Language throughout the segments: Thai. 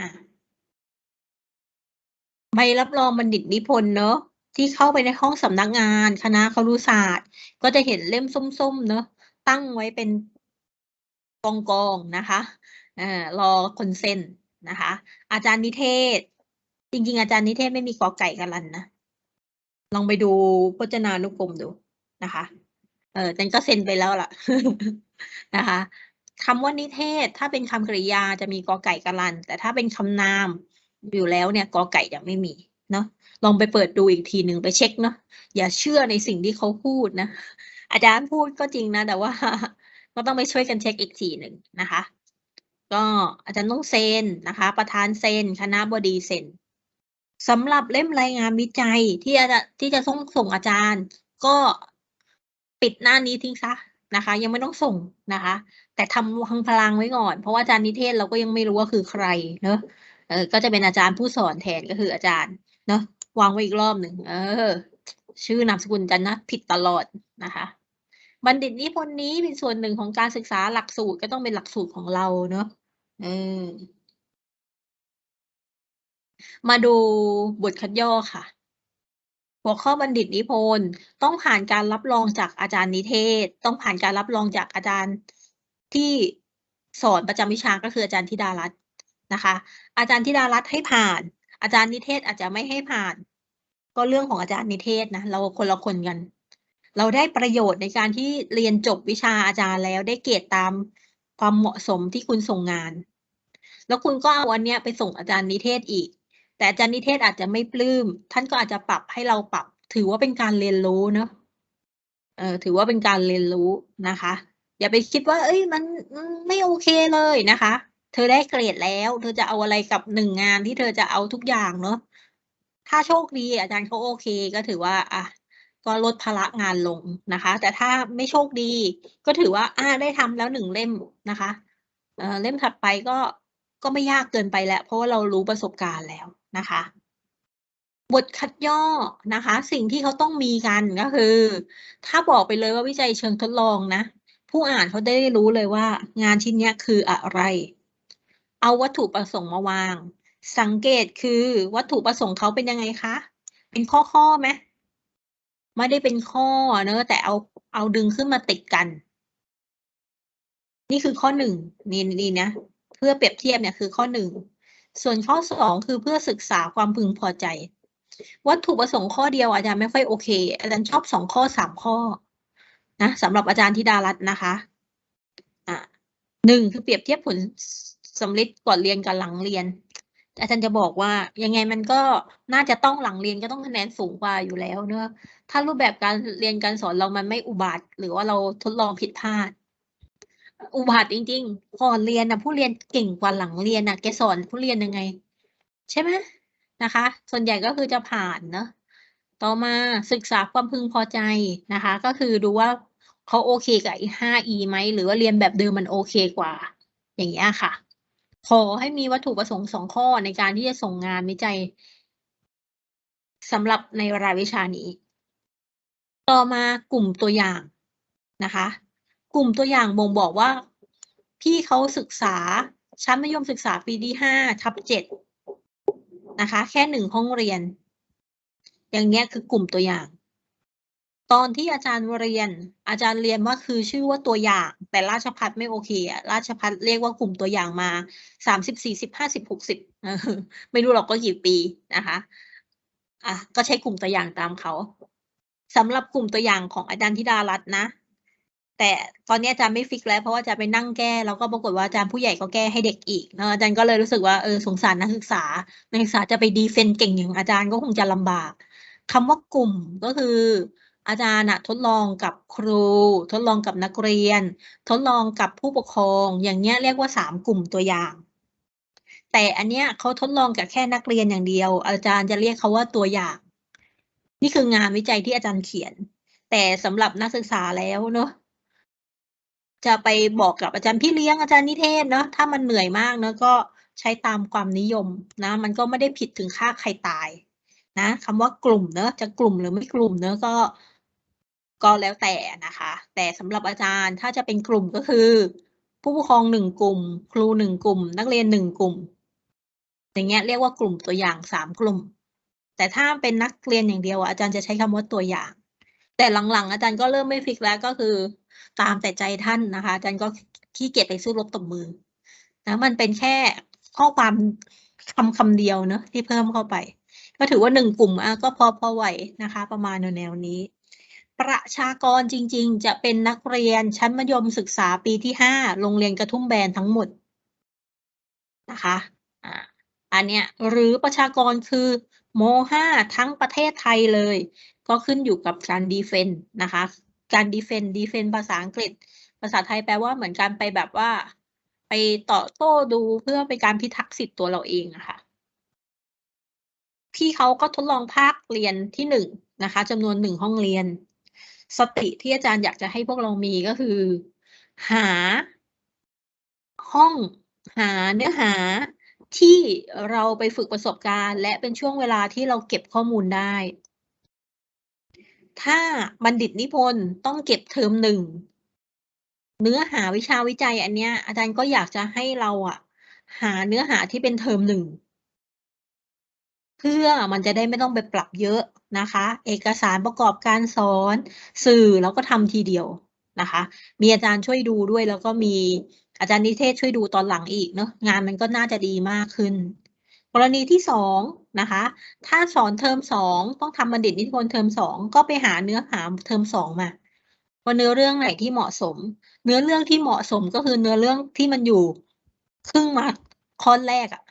อะใบรับรองบัณฑิตนิพนธ์เนอะที่เข้าไปในห้องสำนักงานคณะครุศาสตร์ ก็จะเห็นเล่มส้มๆ เนอะตั้งไว้เป็นกองๆนะคะอ่ารอคนเซ็นนะคะ อาจารย์นิเทศ จริง ๆ อาจารย์นิเทศไม่มีกอไก่กันลันนะลองไปดูพจนานุกรมดูนะคะ เออจันก็เซ็นไปแล้วล่ะนะคะ คำว่านิเทศ ถ้าเป็นคำกริยาจะมีกอไก่กันลัน แต่ถ้าเป็นคำนามอยู่แล้วเนี่ยกอไก่จะไม่มีเนาะลองไปเปิดดูอีกทีหนึ่งไปเช็คเนาะอย่าเชื่อในสิ่งที่เขาพูดนะ อาจารย์พูดก็จริงนะ แต่ว่า ก็ต้องไปช่วยกันเช็คอีกทีหนึ่งนะคะ ก็อาจารย์ต้องเซ็นนะคะ ประธานเซ็นคณะบดีเซ็นสำหรับเล่มรายงานวิจัยที่จะที่จะต้องส่งอาจารย์ ก็ปิดหน้านี้ทิ้งซะ นะคะ ยังไม่ต้องส่งนะคะ แต่ทำวังพลังไว้ก่อน เพราะว่าอาจารย์นิเทศเราก็ยังไม่รู้ว่าคือใครเนอะเออก็จะเป็นอาจารย์ผู้สอนแทนก็คืออาจารย์เนอะวางไว้อีกรอบหนึ่งเออ ชื่อนามสกุลจันนะผิดตลอดนะคะบัณฑิตนิพนธ์นี้เป็นส่วนหนึ่งของการศึกษาหลักสูตรก็ต้องเป็นหลักสูตรของเราเนอะเออมาดูบทคัดย่อค่ะ หัวข้อบัณฑิตนิพนธ์ต้องผ่านการรับรองจากอาจารย์นิเทศ ต้องผ่านการรับรองจากอาจารย์ที่สอนประจำวิชาก็คืออาจารย์ธิดารัตน์นะคะ อาจารย์ธิดารัตน์ให้ผ่าน อาจารย์นิเทศอาจจะไม่ให้ผ่าน ก็เรื่องของอาจารย์นิเทศนะเราคนละคนกัน เราได้ประโยชน์ในการที่เรียนจบวิชาอาจารย์แล้วได้เกรดตามความเหมาะสมที่คุณส่งงาน แล้วคุณก็เอาอันเนี้ยไปส่งอาจารย์นิเทศอีก แต่อาจารย์นิเทศอาจจะไม่ปลื้ม ท่านก็อาจจะปรับให้เราปรับ ถือว่าเป็นการเรียนรู้เนอะเออถือว่าเป็นการเรียนรู้นะคะ อย่าไปคิดว่า เอ้ยมันไม่โอเคเลยนะคะ เธอได้เกรดแล้ว เธอจะเอาอะไรกับหนึ่งงานที่เธอจะเอาทุกอย่างเนอะถ้าโชคดีอาจารย์เขาโอเค ก็ถือว่าอะก็ลดภาระงานลงนะคะ แต่ถ้าไม่โชคดี ก็ถือว่าอ่าได้ทำแล้วหนึ่งเล่มนะคะเออเล่มถัดไปก็ก็ไม่ยากเกินไปแล้ว เพราะว่าเรารู้ประสบการณ์แล้ว นะคะ บทคัดย่อนะคะ สิ่งที่เขาต้องมีกันก็คือ ถ้าบอกไปเลยว่าวิจัยเชิงทดลองนะผู้อ่านเขาได้รู้เลยว่า งานชิ้นนี้คืออะไร เอาวัตถุประสงค์มาวาง สังเกตคือวัตถุประสงค์เขาเป็นยังไงคะ เป็นข้อข้อไหมไม่ได้เป็นข้อเนอะแต่เอาเอาดึงขึ้นมาติดกัน นี่คือข้อหนึ่งนี่นี่นะ เพื่อเปรียบเทียบเนี่ยคือข้อหนึ่ง ส่วนข้อสองคือเพื่อศึกษาความพึงพอใจ วัตถุประสงค์ข้อเดียวอาจารย์ไม่ค่อยโอเค อาจารย์ชอบสองข้อสามข้อนะสำหรับอาจารย์ธิดารัตน์นะคะอะหนึ่งคือเปรียบเทียบผลสำลิดก่อนเรียนกับหลังเรียน อาจารย์จะบอกว่ายังไงมันก็น่าจะต้องหลังเรียนก็ต้องคะแนนสูงกว่าอยู่แล้วเนอะถ้ารูปแบบการเรียนการสอนเรามันไม่อุบาทหรือว่าเราทดลองผิดพลาด อุบาทจริงๆก่อนเรียนนะผู้เรียนเก่งกว่าหลังเรียนนะแกสอนผู้เรียนยังไง ใช่ไหมนะคะ ส่วนใหญ่ก็คือจะผ่านเนอะต่อมาศึกษาความพึงพอใจนะคะ ก็คือดูว่าเขาโอเคกับไอ้ห้า e ไหมหรือว่าเรียนแบบเดิมมันโอเคกว่า อย่างเงี้ยค่ะ ขอให้มีวัตถุประสงค์สองข้อในการที่จะส่งงานวิจัยสำหรับในรายวิชานี้ ต่อมากลุ่มตัวอย่างนะคะ กลุ่มตัวอย่างบ่งบอกว่า พี่เขาศึกษาชั้นมัธยมศึกษาปีที่ห้าทับเจ็ดนะคะ แค่หนึ่งห้องเรียน อย่างเงี้ยคือกลุ่มตัวอย่าง ตอนที่อาจารย์เรียน อาจารย์เรียนว่าคือชื่อว่าตัวอย่าง แต่ราชพัฒไม่โอเคอะราชพัฒเรียกว่ากลุ่มตัวอย่างมาสามสิบสี่สิบห้าสิบหกสิบไม่รู้หรอกก็กี่ปีนะคะอะก็ใช้กลุ่มตัวอย่างตามเขาสำหรับกลุ่มตัวอย่างของอาจารย์ธิดารัตน์นะ แต่ตอนนี้อาจารย์ไม่ฟิกแล้วเพราะว่าอาจารย์ไปนั่งแก้แล้วก็ปรากฏว่าอาจารย์ผู้ใหญ่ก็แก้ให้เด็กอีกเนอะอาจารย์ก็เลยรู้สึกว่าเออสงสารนักศึกษานักศึกษาจะไปดีเฟนต์เก่งอย่างอาจารย์ก็คงจะลำบากคำว่ากลุ่มก็คืออาจารย์อะทดลองกับครู ทดลองกับนักเรียน ทดลองกับผู้ปกครอง อย่างเงี้ยเรียกว่าสามกลุ่มตัวอย่าง แต่อันเนี้ยเขาทดลองกับแค่นักเรียนอย่างเดียว อาจารย์จะเรียกเขาว่าตัวอย่าง นี่คืองานวิจัยที่อาจารย์เขียน แต่สำหรับนักศึกษาแล้วเนอะ จะไปบอกกับอาจารย์พี่เลี้ยงอาจารย์นิเทศเนาะถ้ามันเหนื่อยมากเนาะก็ใช้ตามความนิยมนะ มันก็ไม่ได้ผิดถึงฆ่าใครตายนะคำว่ากลุ่มเนอะจะกลุ่มหรือไม่กลุ่มเนอะก็ก็แล้วแต่นะคะ แต่สำหรับอาจารย์ถ้าจะเป็นกลุ่มก็คือ ผู้ปกครองหนึ่งกลุ่ม ครูหนึ่งกลุ่ม นักเรียนหนึ่งกลุ่ม อย่างเงี้ยเรียกว่ากลุ่มตัวอย่างสามกลุ่ม แต่ถ้าเป็นนักเรียนอย่างเดียวอะอาจารย์จะใช้คำว่าตัวอย่าง แต่หลังๆ อาจารย์ก็เริ่มไม่ฟิกแล้วก็คือ ตามแต่ใจท่านนะคะอาจารย์ก็ขี้เกียจไปสู้รบตบมือนะมันเป็นแค่ข้อความคำคำเดียวเนอะที่เพิ่มเข้าไป ก็ถือว่าหนึ่งกลุ่มอะก็พอพอไหวนะคะ ประมาณแนวนี้ ประชากรจริง ๆ จะเป็นนักเรียนชั้นมัธยมศึกษาปีที่ห้าโรงเรียนกระทุ่มแบนทั้งหมดนะคะอ่าอันเนี้ยหรือประชากรคือโมห้าทั้งประเทศไทยเลย ก็ขึ้นอยู่กับการดีเฟนต์นะคะ การดีเฟนต์ดีเฟนต์ภาษาอังกฤษ ภาษาไทยแปลว่าเหมือนการไปแบบว่า ไปต่อโต้ดูเพื่อเป็นการพิทักษ์สิทธิ์ตัวเราเองอะค่ะพี่เขาก็ทดลองภาคเรียนที่หนึ่งนะคะจำนวนหนึ่งห้องเรียน สติที่อาจารย์อยากจะให้พวกเรามีก็คือ หา ห้องหาเนื้อหาที่เราไปฝึกประสบการณ์ และเป็นช่วงเวลาที่เราเก็บข้อมูลได้ ถ้าบัณฑิตนิพนธ์ต้องเก็บเทอมหนึ่ง เนื้อหาวิชาวิจัยอันเนี้ย อาจารย์ก็อยากจะให้เราอะหาเนื้อหาที่เป็นเทอมหนึ่ง เพื่อมันจะได้ไม่ต้องไปปรับเยอะนะคะ เอกสารประกอบการสอนสื่อแล้วก็ทำทีเดียวนะคะ มีอาจารย์ช่วยดูด้วยแล้วก็มีอาจารย์นิเทศช่วยดูตอนหลังอีกเนาะงานมันก็น่าจะดีมากขึ้น กรณีที่สองนะคะ ถ้าสอนเทอมสองต้องทำบัณฑิตนิพนธ์เทอมสองก็ไปหาเนื้อหาเทอมสองมาว่าเนื้อเรื่องไหนที่เหมาะสม เนื้อเรื่องที่เหมาะสมก็คือเนื้อเรื่องที่มันอยู่ครึ่งมาข้อแรกอะ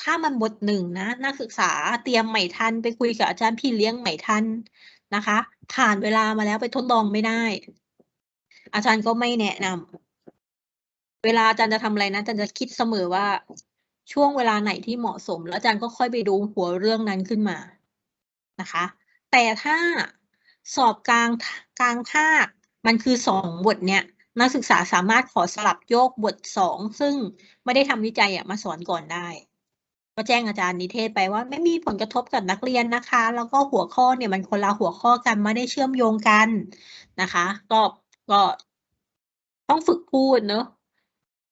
ถ้ามันบทหนึ่งนะ นักศึกษาเตรียมใหม่ทัน ไปคุยกับอาจารย์พี่เลี้ยงใหม่ทันนะคะ ผ่านเวลามาแล้วไปทดลองไม่ได้ อาจารย์ก็ไม่แนะนำเวลาอาจารย์จะทำอะไรนะอาจารย์จะคิดเสมอว่า ช่วงเวลาไหนที่เหมาะสม แล้วอาจารย์ก็ค่อยไปดูหัวเรื่องนั้นขึ้นมานะคะ แต่ถ้าสอบกลางกลางภาคมันคือสองบทเนี่ยนักศึกษาสามารถขอสลับโยกบทสองซึ่งไม่ได้ทำวิจัยอะมาสอนก่อนได้ก็แจ้งอาจารย์นิเทศไปว่าไม่มีผลกระทบกับนักเรียนนะคะ แล้วก็หัวข้อเนี่ยมันคนละหัวข้อกันไม่ได้เชื่อมโยงกันนะคะ ก็ก็ต้องฝึกพูดเนอะ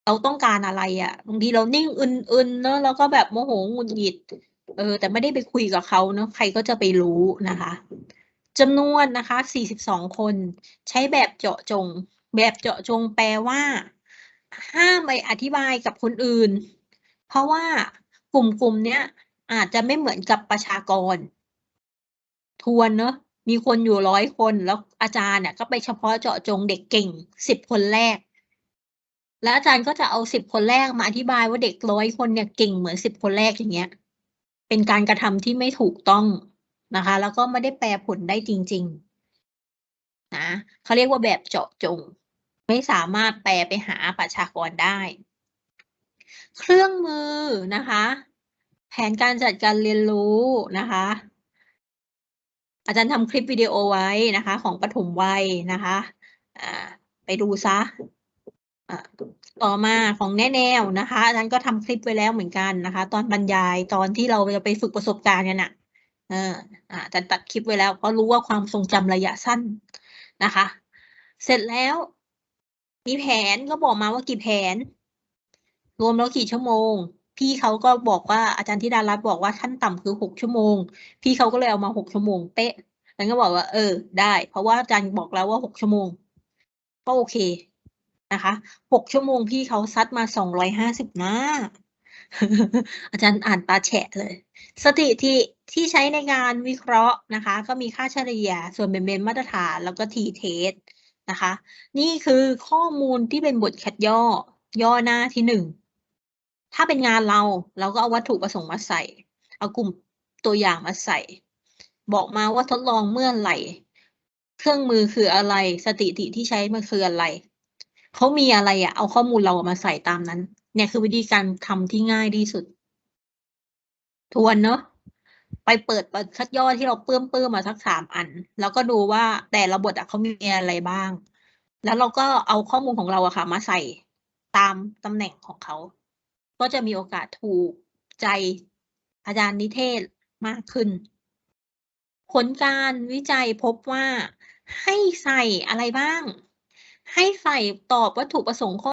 เราต้องการอะไรอะบางทีเรานิ่งอึนๆเนอะแล้วก็แบบโมโหหงุดหงิด เออ แต่ไม่ได้ไปคุยกับเขาเนอะใครก็จะไปรู้นะคะจำนวนนะคะ 42 คน ใช้แบบเจาะจง แบบเจาะจงแปลว่า ห้ามไปอธิบายกับคนอื่น เพราะว่ากลุ่มกลุ่มเนี้ย อาจจะไม่เหมือนกับประชากร ทวนเนอะมีคนอยู่ร้อยคน แล้วอาจารย์เนี่ยก็ไปเฉพาะเจาะจงเด็กเก่งสิบคนแรก แล้วอาจารย์ก็จะเอาสิบคนแรกมาอธิบายว่าเด็กร้อยคนเนี่ยเก่งเหมือนสิบคนแรกอย่างเงี้ย เป็นการกระทำที่ไม่ถูกต้องนะคะ แล้วก็ไม่ได้แปลผลได้จริง ๆ นะเขาเรียกว่าแบบเจาะจง ไม่สามารถแปลไปหาประชากรได้ เครื่องมือนะคะ แผนการจัดการเรียนรู้นะคะ อาจารย์ทำคลิปวิดีโอไว้นะคะ ของปฐมวัยนะคะ อ่า ไปดูซะ ต่อมาของแน่แนวนะคะอาจารย์ก็ทำคลิปไว้แล้วเหมือนกันนะคะ ตอนบรรยายตอนที่เราจะไปฝึกประสบการณ์กันน่ะเอออ่าจารย์ตัดคลิปไว้แล้ว เพราะรู้ว่าความทรงจำระยะสั้นนะคะ เสร็จแล้ว มีแผนก็บอกมาว่ากี่แผน รวมแล้วกี่ชั่วโมง พี่เขาก็บอกว่าอาจารย์ธิดารัตน์บอกว่าขั้นต่ำคือหกชั่วโมง พี่เขาก็เลยเอามาหกชั่วโมงเป๊ะแล้วก็บอกว่า เออ ได้ เพราะว่าอาจารย์บอกแล้วว่าหกชั่วโมงก็โอเค นะคะหกชั่วโมงพี่เขาซัดมาสองร้อยห้าสิบหน้า อาจารย์อ่านตาแฉะเลย สถิติที่ใช้ในการวิเคราะห์นะคะ ก็มีค่าเฉลี่ยส่วนเป็นเบนมาตรฐานแล้วก็ทีเทสนะคะ นี่คือข้อมูลที่เป็นบทคัดย่อ ย่อหน้าที่หนึ่งถ้าเป็นงานเราเราก็เอาวัตถุประสงค์มาใส่ เอากลุ่มตัวอย่างมาใส่ บอกมาว่าทดลองเมื่อไหร่ เครื่องมือคืออะไร สถิติที่ใช้มันคืออะไร เขามีอะไรอะเอาข้อมูลเรามาใส่ตามนั้น เนี่ยคือวิธีการทำที่ง่ายที่สุด ทวนเนาะไปเปิดบทคัดย่อที่เราเปื้มเปื้มมาสักสามอัน แล้วก็ดูว่าแต่ละบทอะเขามีอะไรบ้าง แล้วเราก็เอาข้อมูลของเราอะค่ะ มาใส่ตามตำแหน่งของเขา ก็จะมีโอกาสถูกใจอาจารย์นิเทศมากขึ้น ผลการวิจัยพบว่าให้ใส่อะไรบ้าง ให้ใส่ตอบวัตถุประสงค์ข้อ